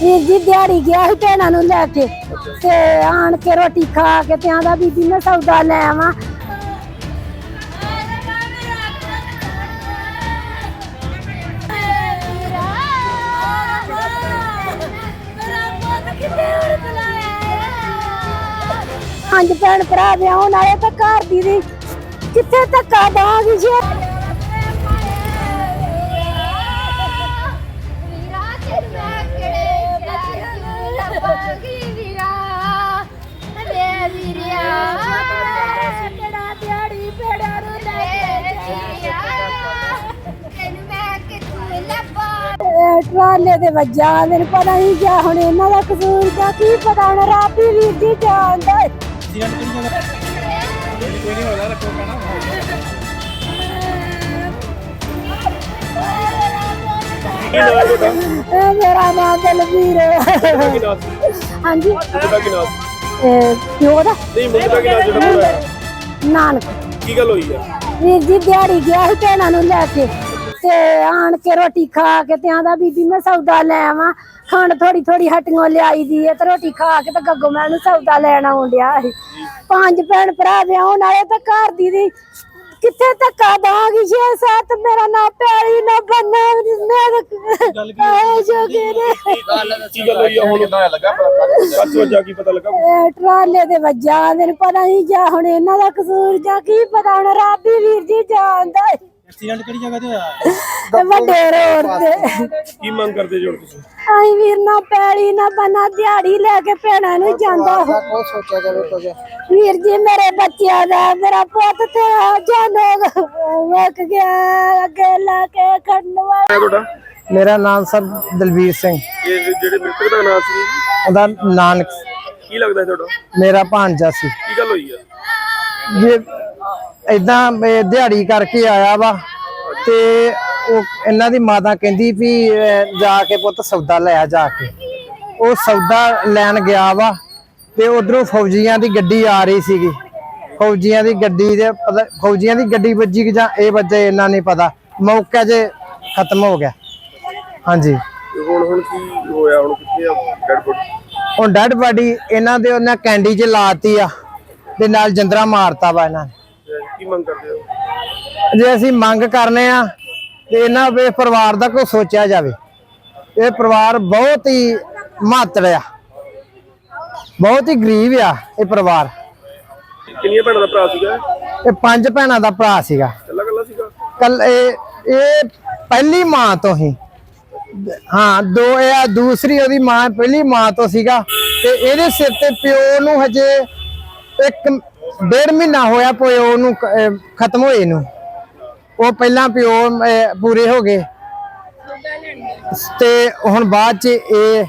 ਵੀਰ ਜੀ ਦਿਹਾੜੀ ਗਿਆ ਸੀ ਭੈਣਾਂ ਨੂੰ ਲੈ ਕੇ ਤੇ ਆਣ ਕੇ ਰੋਟੀ ਖਾ ਕੇ ਤੇ ਆਂਦਾ ਬੀਬੀ ਮੈਂ ਸੌਦਾ ਲੈ ਆਵਾਂ। ਪੰਜ ਭੈਣ ਭਰਾ, ਵਿਆਹਣ ਆਏ ਤਾਂ ਘਰ ਦੀ ਦੀ ਕਿੱਥੇ ਧੱਕਾ ਦਾਂਗੀ ਜੀ। ਟਰਾਲੇ ਦੇ ਵੱਜਾ ਮੈਨੂੰ ਪਤਾ ਨਹੀਂ ਕਿਆ ਹੁਣ ਇਹਨਾਂ ਦਾ ਕਸੂਰ ਦਾ ਕੀ ਪਤਾ ਹੁਣ ਰੱਬ ਹੀ ਵੀਰ ਜੀ ਜਾਣਦਾ ਹੈ। ਇਹ ਮੇਰਾ ਨਾਮ ਦਲਵੀਰ ਹੈ। ਕੀ ਨਾਮ ਸੀ ਹਾਂਜੀ ਤੁਹਾਡਾ ਕੀ ਨਾਮ ਸੀ? ਇਹ ਪਿਓ ਦਾ ਨਹੀਂ ਮੁੰਡੇ ਦਾ ਕੀ ਨਾਮ ਜਿਹੜਾ ਹੈ? ਨਾਨਕ ਕੀ ਗੱਲ ਹੋਈ ਆ ਵੀਰ ਜੀ ਦਿਹਾੜੀ ਗਿਆ ਸੀ ਭੈਣਾਂ ਨੂੰ ਲੈ ਕੇ ਤੇ ਆਣ ਕੇ ਰੋਟੀ ਖਾ ਕੇ ਤੇ ਆਂਦਾ ਬੀਬੀ ਮੈਂ ਸੌਦਾ ਲੈ ਆਵਾਂ। ਖੰਡ ਥੋੜੀ ਥੋੜੀ ਹਟੀਆਂ ਲਿਆਈ ਦੀ ਹੈ ਤੇ ਰੋਟੀ ਖਾ ਕੇ ਤੇ ਗੱਗੋ ਮੈਂ ਨੂੰ ਸੌਦਾ ਲੈਣ ਆਉਣ ਡਿਆ ਸੀ। ਪੰਜ ਭੈਣ ਭਰਾ ਵਿਆਹਣ ਆਏ ਤਾਂ ਘਰ ਦੀ ਦੀ ਕਿੱਥੇ ਧੱਕਾ ਦਾਂਗੀ ਛੇ ਸੱਤ ਮੇਰਾ ਨਾ ਪਿਆਰੀ ਨਾ ਬੰਨਾ ਮੈਂ ਤਾਂ ਜੋਗੇ ਨੇ ਕੀ ਗੱਲ ਹੋਈ? ਆ ਹੁਣ ਕਿਦਾਂ ਲੱਗਾ ਕੱਚ ਵਜਾ ਕੀ ਪਤਾ ਲੱਗਾ। ਇਹ ਟਰਾਲੇ ਦੇ ਵੱਜਾ ਮੈਨੂੰ ਪਤਾ ਨਹੀਂ ਜਾਂ ਹੁਣ ਇਹਨਾਂ ਦਾ ਕਸੂਰ ਜਾਂ ਕੀ ਪਤਾ ਹੁਣ ਰੱਬ ਵੀਰ ਜੀ ਜਾਣਦਾ। ਐਕਸੀਡੈਂਟ ਕਿਹੜੀ ਜਗ੍ਹਾ ਤੇ ਹੋਇਆ? ਤੇ ਵੱਡੇ ਰੋਡ ਤੇ। ਕੀ ਮੰਗ ਕਰਦੇ ਜੋ ਤੁਸੀਂ? ਆਈ ਵੀਰ ਨਾ ਪੈੜੀ ਨਾ ਬਨਾ ਦਿਹਾੜੀ ਲੈ ਕੇ ਭੈਣਾਂ ਨੂੰ ਜਾਂਦਾ ਉਹ। ਸੋਚਿਆ ਜਾਵੇ ਕੁਝ ਵੀਰ ਜੀ ਮੇਰੇ ਬੱਚਿਆਂ ਦਾ ਮੇਰਾ ਪੁੱਤ ਤੇ ਜਾਨੋਗ ਵਕ ਗਿਆ ਅੱਗੇ ਲਾ ਕੇ ਖੜਨ ਵਾਲਾ। ਹੈ ਤੁਹਾਡਾ? ਮੇਰਾ ਨਾਮ ਸਰ ਦਲਵੀਰ ਸਿੰਘ। ਇਹ ਜਿਹੜੇ ਮ੍ਰਿਤਕ ਦਾ ਨਾਮ ਸੀ ਉਹਦਾ ਨਾਨਕ ਕੀ ਲੱਗਦਾ ਹੈ ਤੁਹਾਡਾ? ਮੇਰਾ ਭਾਂਜਾ ਸੀ। ਕੀ ਗੱਲ ਹੋਈ ਆ? ਜੇ ਇਦਾਂ ਦਿਹਾੜੀ ਕਰਕੇ ਆਇਆ ਵਾ ਤੇ ਉਹ ਇਹਨਾਂ ਦੀ ਮਾਤਾ ਕਹਿੰਦੀ ਵੀ ਜਾ ਕੇ ਪੁੱਤ ਸੌਦਾ ਲੈ ਆ ਜਾ ਕੇ। ਉਹ ਸੌਦਾ ਲੈਣ ਗਿਆ ਵਾ ਤੇ ਉਧਰੋਂ ਫੌਜੀਆਂ ਦੀ ਗੱਡੀ ਆ ਰਹੀ ਸੀਗੀ। ਫੌਜੀਆਂ ਦੀ ਗੱਡੀ ਦੇ ਫੌਜੀਆਂ ਦੀ ਗੱਡੀ ਵੱਜੀ ਕਿ ਜਾਂ ਇਹ ਵੱਜੇ ਇਹਨਾਂ ਨਹੀਂ ਪਤਾ। ਮੌਕੇ 'ਚ ਖਤਮ ਹੋ ਗਿਆ। ਹਾਂਜੀ। ਹੁਣ ਹੁਣ ਕੀ ਹੋਇਆ? ਹੁਣ ਕਿੱਥੇ ਆ ਡੈਡ ਬੋਡੀ? ਹੁਣ ਡੈਡ ਬਾਡੀ ਇਹਨਾਂ ਦੇ ਉਹਨਾਂ ਕੈਂਡੀ 'ਚ ਲਾਤੀ ਆ ਤੇ ਨਾਲ ਜੰਦਰਾ ਮਾਰਤਾ ਵਾ ਇਹਨਾਂ ਨੇ। ਮੰਗ ਕਰਦੇ ਹੋ? ਜੇ ਅਸੀਂ ਮੰਗ ਕਰਨੇ ਆ ਤੇ ਇਹਨਾਂ ਵੇ ਪਰਿਵਾਰ ਦਾ ਕੋਈ ਸੋਚਿਆ ਜਾਵੇ। ਇਹ ਪਰਿਵਾਰ ਬਹੁਤ ਹੀ ਮਾਤੜ ਆ। ਬਹੁਤ ਹੀ ਗਰੀਬ ਆ ਇਹ ਪਰਿਵਾਰ। ਕਿੰਨੀਆਂ ਭੈਣਾਂ ਦਾ ਭਰਾ ਸੀਗਾ? ਇਹ ਪੰਜ ਭੈਣਾਂ ਦਾ ਭਰਾ ਸੀਗਾ। ਇਕੱਲਾ ਇਕੱਲਾ ਸੀਗਾ? ਕੱਲ ਇਹ ਇਹ ਪਹਿਲੀ ਮਾਂ ਤੋਂ ਹੀ। ਹਾਂ ਦੋ ਇਹ ਆ ਦੂਸਰੀ ਉਹਦੀ ਮਾਂ ਪਹਿਲੀ ਮਾਂ ਤੋਂ ਸੀਗਾ। ਤੇ ਇਹਦੇ ਸਿਰ ਤੇ ਪਿਓ ਨੂੰ ਹਜੇ ਇੱਕ ਡੇਢ ਮਹੀਨਾ ਹੋਇਆ ਪਿਓ ਨੂੰ ਖਤਮ ਹੋਏ ਨੂੰ। ਉਹ ਪਹਿਲਾਂ ਪਿਓ ਅਹ, ਪੂਰੇ ਹੋ ਗਏ। ਤੇ ਹੁਣ ਬਾਅਦ ਚ ਇਹ